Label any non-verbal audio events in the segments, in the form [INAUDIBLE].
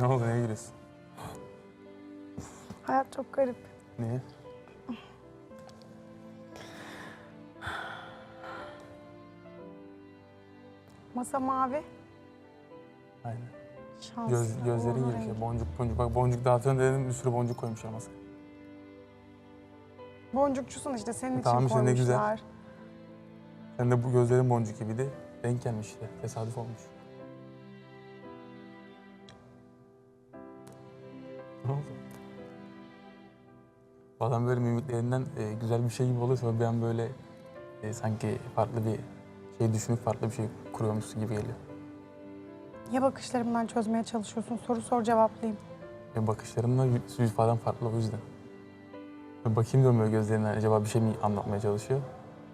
Ne oldu neye gülüyorsun? Hayat çok garip. Niye? Masa mavi. Aynen. Şans. Göz, gözlerin gibi renk. şey. Boncuk boncuk. Bak boncuk dağıtıyorsun dedim bir sürü boncuk koymuşlar masaya. Boncukçusun işte senin için Tamam işte, ne güzel. Sen de bu gözlerin boncuk gibiydi. Denk gelmiş işte. Tesadüf olmuş. Ne oldu? Bazen böyle mimiklerinden e, güzel bir şey gibi oluyor sonra bir an böyle e, sanki farklı bir şey düşünüp farklı bir şey kuruyormuşsun gibi geliyor. Ya bakışlarımdan çözmeye çalışıyorsun? Soru sor cevaplayayım. Ve bakışlarımla yüz yüz ifaden farklı o yüzden. Böyle bakayım diyorum böyle gözlerinden acaba bir şey mi anlatmaya çalışıyor.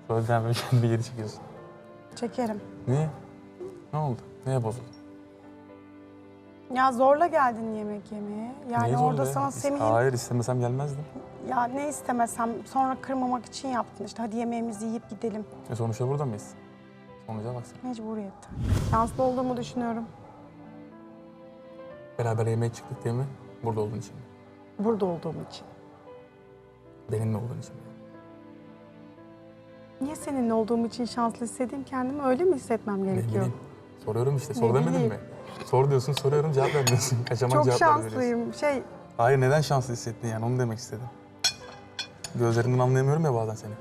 Sonra birden böyle [LAUGHS] kendini geri çekiyorsun. Çekerim. Niye? Ne oldu? Neye bozuldu? Ya zorla geldin yemek yemeye. Yani Niye zorla orada ya? sana İs- Semih'in Hayır istemesem gelmezdim. ya ne istemesem sonra kırmamak için yaptın. İşte hadi yemeğimizi yiyip gidelim. E sonuçta burada mıyız? Sonuca baksana. Mecburiyet. Şanslı olduğumu düşünüyorum. Beraber yemeğe çıktık değil mi? Burada olduğun için? Burada olduğum için. Benimle olduğun için? Niye seninle olduğum için şanslı hissedeyim kendimi öyle mi hissetmem Ne gerekiyor? bileyim. Soruyorum işte. Ne Sor demedin bileyim. mi? Sor diyorsun, soruyorum cevap vermiyorsun. [LAUGHS] Kaçamak Çok cevaplar veriyorsun. şanslıyım. Şey Hayır neden şanslı hissettin yani onu demek istedim. Gözlerinden anlayamıyorum ya bazen seni.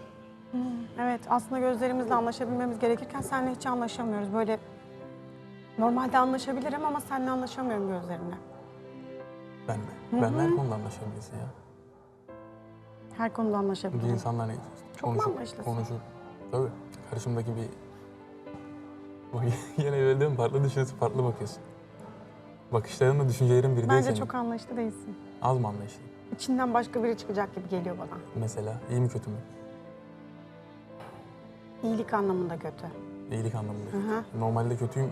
Evet, aslında gözlerimizle anlaşabilmemiz gerekirken seninle hiç anlaşamıyoruz. Böyle normalde anlaşabilirim ama seninle anlaşamıyorum gözlerimle. Ben de. Ben her konuda anlaşabiliriz ya. Her konuda Bir anlaşabilirim. insanla hani Çok mu konuşup, anlaşılısın? konuşup, tabii karşımdaki bir... Bak [LAUGHS] yine mi? Farklı düşünüyorsun, farklı bakıyorsun. Bakışlarınla düşüncelerin biri değil Bence senin. çok anlayışlı değilsin. Az mı anlayışlı? İçinden başka biri çıkacak gibi geliyor bana. Mesela iyi mi kötü mü? İyilik anlamında kötü. İyilik anlamında. Hı hı. Normalde kötüyüm.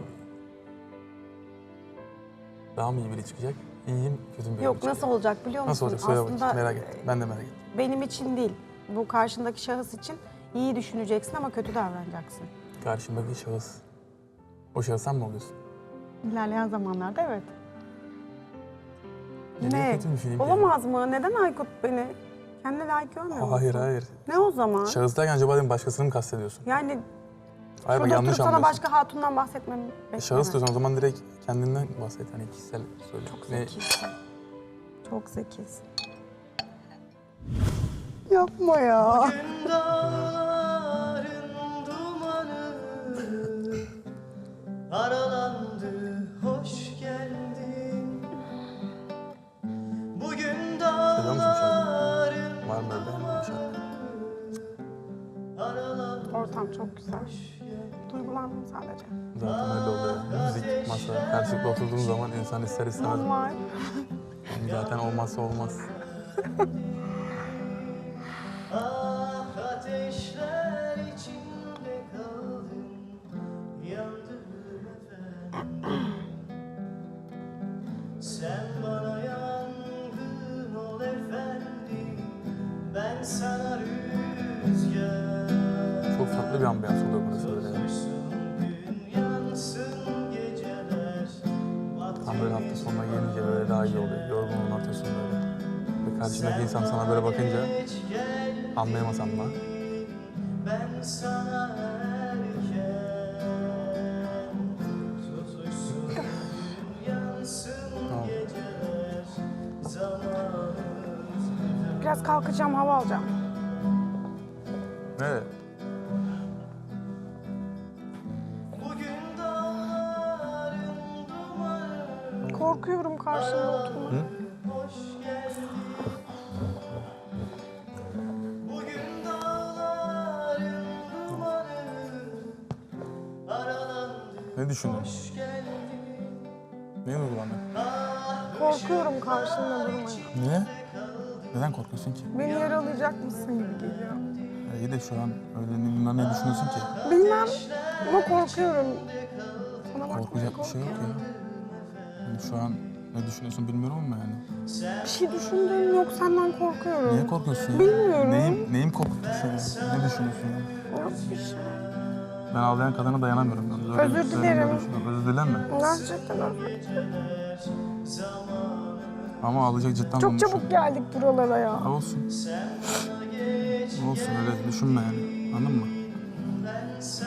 Daha mı iyi biri çıkacak? İyiyim, kötüm biri Yok çıkacak. nasıl olacak biliyor musun? Nasıl olacak? Söyle Aslında bakayım. Merak ettim. Ben de merak ettim. benim için değil. Bu karşındaki şahıs için iyi düşüneceksin ama kötü davranacaksın. Karşımdaki şahıs. O şahıs sen mi oluyorsun? İlerleyen zamanlarda evet. Ne? kötü bir yani? Olamaz mı? Neden Aykut beni kendine layık görmüyor musun? Hayır hayır. Ne o zaman? Şahıs derken acaba dedim başkasını mı kastediyorsun? Yani Hayır bak şurada yanlış sana anlıyorsun. başka hatundan bahsetmemi bekleme. Şahıs diyorsun o zaman direkt kendinden bahset. Hani kişisel söyle. Çok Ne- zekisin. Çok zekisin. Yapma ya. Aralandı hoş geldin Bugün dağların şarkı? aralandı Ortam çok güzel. Duygulandım sadece. Zaten öyle oluyor. Müzik, masa, karşılıklı oturduğun zaman insan ister istemez. Normal. Zaten olmazsa olmaz. [LAUGHS] burası böyle. Tam böyle hafta sonuna gelince böyle daha iyi oluyor. Yorgunluğunu atıyorsun böyle. Ve karşındaki insan sana böyle bakınca anlayamasam da Ben sana Biraz kalkacağım, hava alacağım. ne? Bugün Korkuyorum karşında oturmak. Ne geldin Niye duygulandın? Korkuyorum karşında durmaya. Niye? Neden korkuyorsun ki? Beni yaralayacak mısın gibi geliyor. Ya iyi de şu an öyle ne, bundan ne düşünüyorsun ki? Bilmem ama korkuyorum. Sana bakmaya Korkacak bir şey yok ya. Şu an ne düşünüyorsun bilmiyorum ama yani. Bir şey düşündüğüm yok, senden korkuyorum. Niye korkuyorsun ya? Bilmiyorum. Neyim, neyim korkutucu seni? Ne düşünüyorsun ya? Yok bir şey. Ben ağlayan kadına dayanamıyorum. yalnız. Öyle- Özür dilerim. Özür dilenme. Gerçekten özür dilerim. Ama ağlayacak cidden Çok olmuş. çabuk geldik buralara ya. Ha, Olsun. Olsun öyle düşünme yani. Anladın mı? Bence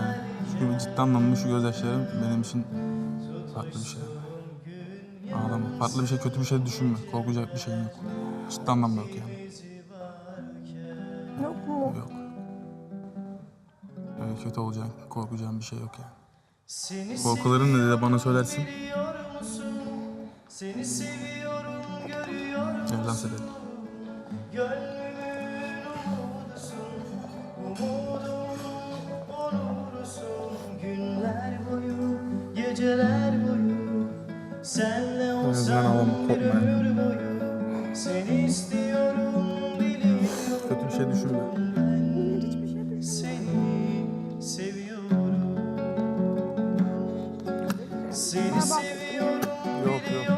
yani. Çünkü ciddi anlamda şu gözyaşlarım benim için farklı bir şey. Ağlama. Farklı bir şey, kötü bir şey düşünme. Korkacak bir şeyin yok. Ciddi anlamda yok yani. Yok mu? Yok. Öyle kötü olacak, korkacağın bir şey yok yani. Korkuların ne de bana söylersin. musun? Seni seviyorum görüyorum Gel dans edelim. Gönlümün umudusun Umudum Seni seviyorum Yok yok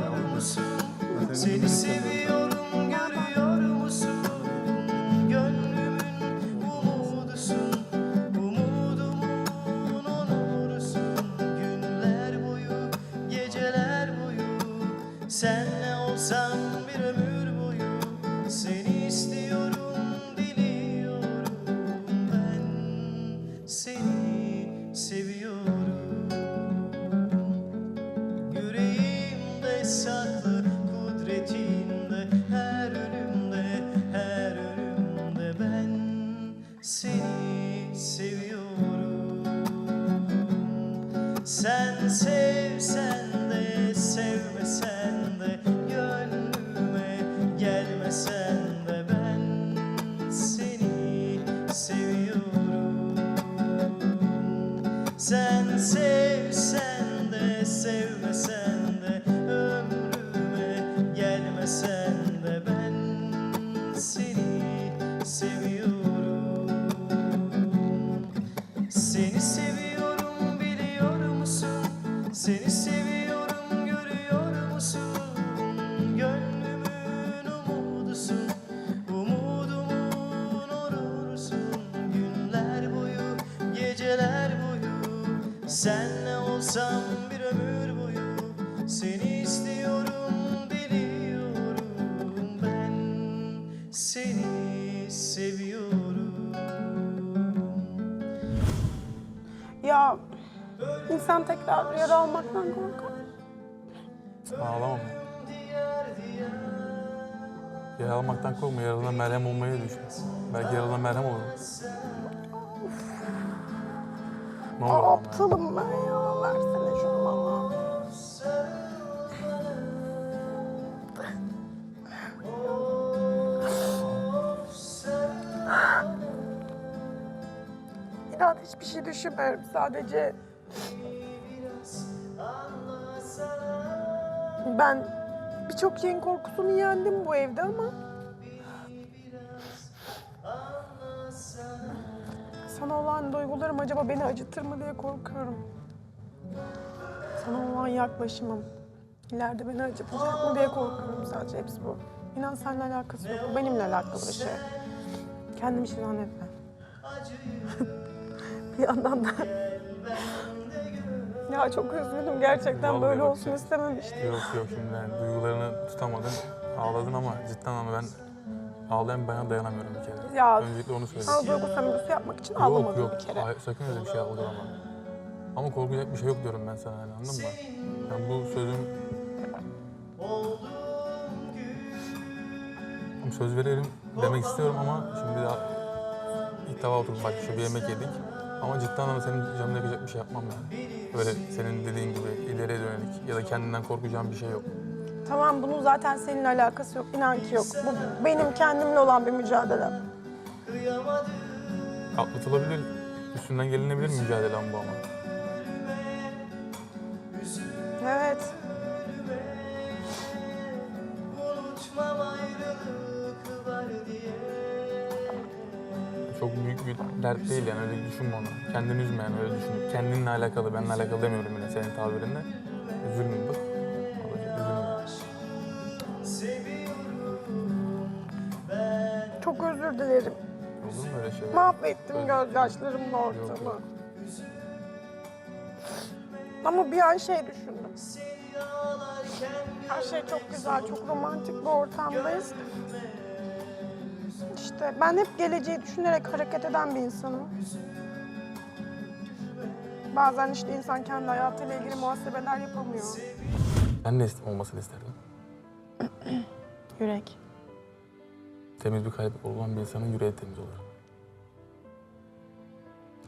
seviyorum sen sevsen de sevmesen Senle olsam bir ömür boyu Seni istiyorum, biliyorum Ben seni seviyorum Ya insan tekrar yara almaktan korkar. Ağlama. Yara almaktan korkma, yaralına merhem olmayı düşün. Belki yaralına merhem olur. Ne olur Aa, aptalım ben ya. Versene şunu bana. İnan hiçbir şey düşünmüyorum. Sadece ben birçok şeyin korkusunu yendim bu evde ama sana olan duygularım acaba beni acıtır mı diye korkuyorum. Sana olan yaklaşımım ileride beni acıtacak mı diye korkuyorum sadece hepsi bu. İnan seninle alakası yok. Bu benimle alakalı bir şey. Kendimi hiç zannetme. [LAUGHS] bir yandan da ya çok üzgünüm gerçekten Vallahi böyle olsun şey- istememiştim. Yok yok şimdi yani duygularını tutamadın, ağladın ama cidden ama ben ağlayan bana dayanamıyorum bir kere. Ya Öncelikle onu söyleyeyim. sana duygu sömürüsü yapmak için Yok ağlamadım yok, bir kere. hayır, sakın öyle bir şey algılama. Ama korkacak bir şey yok diyorum ben sana yani anladın mı? Yani bu sözüm... Söz verelim demek istiyorum ama şimdi daha ilk defa oturup bak şu bir yemek yedik. Ama cidden ama senin canını yakacak bir şey yapmam yani. Öyle senin dediğin gibi ileriye dönelik ya da kendinden korkacağım bir şey yok. Tamam bunun zaten seninle alakası yok. İnan ki yok. Bu benim kendimle olan bir mücadele. Atlatılabilir, üstünden gelinebilir mücadelem bu ama. Evet. Unutmam ayrılık var diye Çok büyük bir dert değil yani öyle düşünme onu. Kendini üzme yani öyle düşün. Kendinle alakalı, benimle alakalı demiyorum yine senin tabirinde. Üzülme bak. Çok özür dilerim. Olur mu öyle şey? Mahvettim gözyaşlarımla ortamı. yok. Ama bir an şey düşündüm. Her şey çok güzel, çok romantik bir ortamdayız. İşte ben hep geleceği düşünerek hareket eden bir insanım. Bazen işte insan kendi hayatıyla ilgili muhasebeler yapamıyor. Ben ne olmasını isterdim? Yürek. Temiz bir kalp olan bir insanın yüreği temiz olur.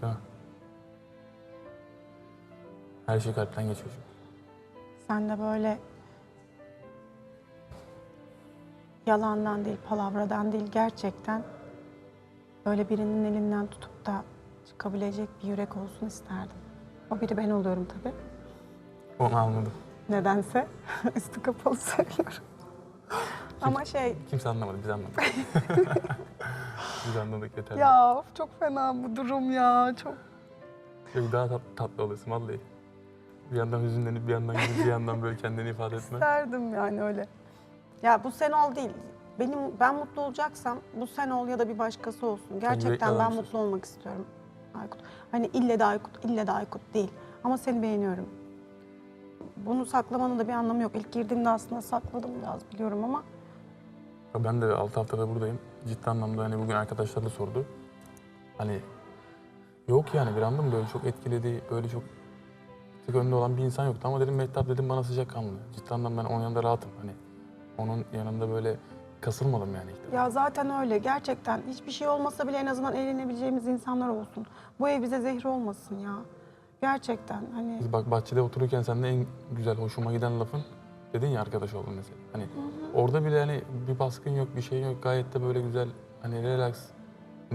Değil mi? Her şey kalpten geçiyor çünkü. Sen de böyle yalandan değil, palavradan değil, gerçekten böyle birinin elinden tutup da çıkabilecek bir yürek olsun isterdim. O biri ben oluyorum tabii. Onu anladım. Nedense [LAUGHS] üstü kapalı söylüyorum. Ama şey, Kimse anlamadı, biz anladık. [LAUGHS] biz anladık yeter. ya of, çok fena bu durum ya, çok. Yok, daha tat, tatlı oluyorsun vallahi. Bir yandan hüzünlenip bir yandan gülüp bir yandan böyle kendini ifade etme. İsterdim yani öyle. Ya bu sen ol değil. Benim ben mutlu olacaksam bu sen ol ya da bir başkası olsun. Gerçekten ben adamsın. mutlu olmak istiyorum Aykut. Hani ille de Aykut, ille de Aykut değil. Ama seni beğeniyorum. Bunu saklamanın da bir anlamı yok. İlk girdiğimde aslında sakladım biraz biliyorum ama Ben de 6 haftada buradayım. Ciddi anlamda hani bugün arkadaşlar da sordu. Hani yok yani bir anda mı böyle çok etkiledi, böyle çok tık önde olan bir insan yoktu. Ama dedim Mehtap dedim bana sıcakkanlı. Ciddi anlamda ben onun yanında rahatım. Hani onun yanında böyle kasılmadım yani defa. ya zaten öyle. Gerçekten hiçbir şey olmasa bile en azından eğlenebileceğimiz insanlar olsun. Bu ev bize zehir olmasın ya. Gerçekten hani Biz bak bahçede otururken sende en güzel hoşuma giden lafın dedin ya arkadaş oldun mesela. Hani orada bile hani bir baskın yok, bir şey yok. Gayet de böyle güzel hani relax.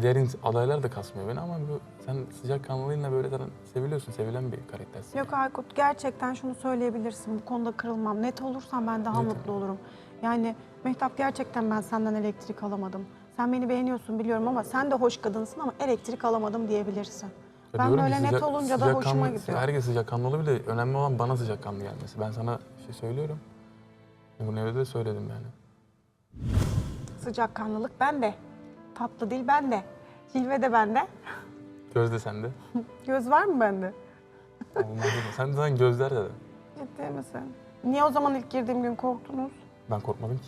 Diğer ins- adaylar da kasmıyor beni ama bu, sen sıcakkanlılığınla böyle zaten seviliyorsun, sevilen bir karaktersin. Yok Aykut gerçekten şunu söyleyebilirsin. Bu konuda kırılmam. Net olursan ben daha Netim. mutlu olurum. Yani Mehtap gerçekten ben senden elektrik alamadım. Sen beni beğeniyorsun biliyorum ama sen de hoş kadınsın ama elektrik alamadım diyebilirsin. Ben diyorum ki böyle net sıcak- olunca da hoşuma sıcakkanlı- gidiyor. Herkes sıcakkanlı olabilir. Önemli olan bana sıcakkanlı gelmesi. Ben sana şey söylüyorum. Bunu evde de söyledim yani. Sıcakkanlılık bende. Tatlı dil bende. Cilve de bende. Göz de sende. [LAUGHS] Göz var mı bende? Olmaz? Sen de zaten gözler de. Ciddi misin? Niye o zaman ilk girdiğim gün korktunuz? Ben korkmadım ki.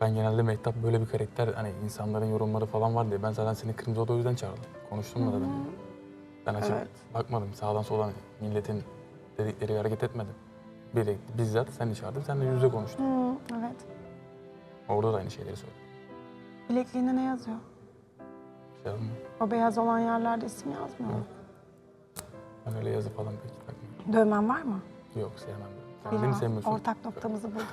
Ben genelde Mehtap böyle bir karakter hani insanların yorumları falan var diye ben zaten seni Kırmızı Oda o yüzden çağırdım. Konuştum da dedim. Ben açıp Evet. bakmadım sağdan soldan milletin dedikleri hareket etmedim. Biri bizzat seni çağırdım sen de yüzde konuştun. Hı, evet. Orada da aynı şeyleri söyledim. Bilekliğinde ne yazıyor? Şey yazma. O beyaz olan yerlerde isim yazmıyor. mu? Yok. Ben öyle yazı falan pek takmıyorum. Dövmen var mı? Yok sevmem. Sen beni sevmiyorsun. Ortak noktamızı [LAUGHS] bulduk.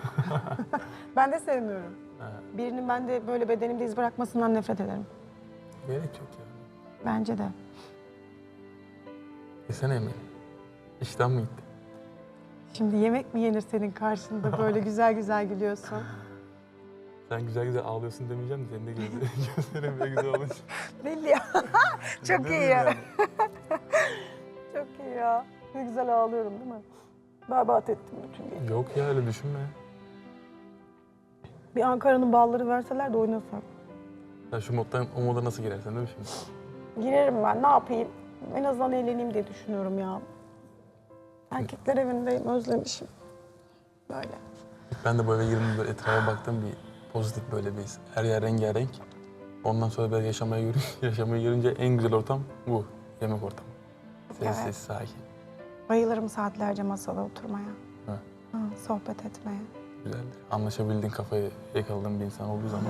[LAUGHS] ben de sevmiyorum. Ha, Birinin bende böyle bedenimde iz bırakmasından nefret ederim. gerek yok ya. Bence de. Yesene yemeği. İştah mı gitti? Şimdi yemek mi yenir senin karşında böyle güzel güzel gülüyorsun? Sen güzel güzel ağlıyorsun demeyeceğim de senin de gözlerin, [LAUGHS] gözlerin bile güzel olunca. Belli ya. [LAUGHS] Çok iyi ya. [LAUGHS] Çok iyi ya. Ne güzel ağlıyorum değil mi? Berbat ettim bütün gece. Yok ya öyle düşünme. Bir Ankara'nın balları verseler de oynasak. Ya şu moddan o moda nasıl girersen değil mi şimdi? Girerim ben ne yapayım? En azından eğleneyim diye düşünüyorum ya. Erkekler evindeyim özlemişim. Böyle. Ben de bu böyle etrafa baktım bir pozitif böyle bir her yer rengarenk. Ondan sonra böyle yaşamaya görünce, [LAUGHS] yaşamaya görünce en güzel ortam bu. Yemek ortamı. Sessiz, Evet. sakin. Bayılırım saatlerce masada oturmaya. Ha, Ha, sohbet etmeye. güzeldir. Anlaşabildiğin kafayı yakaladığın bir insan olduğu zaman.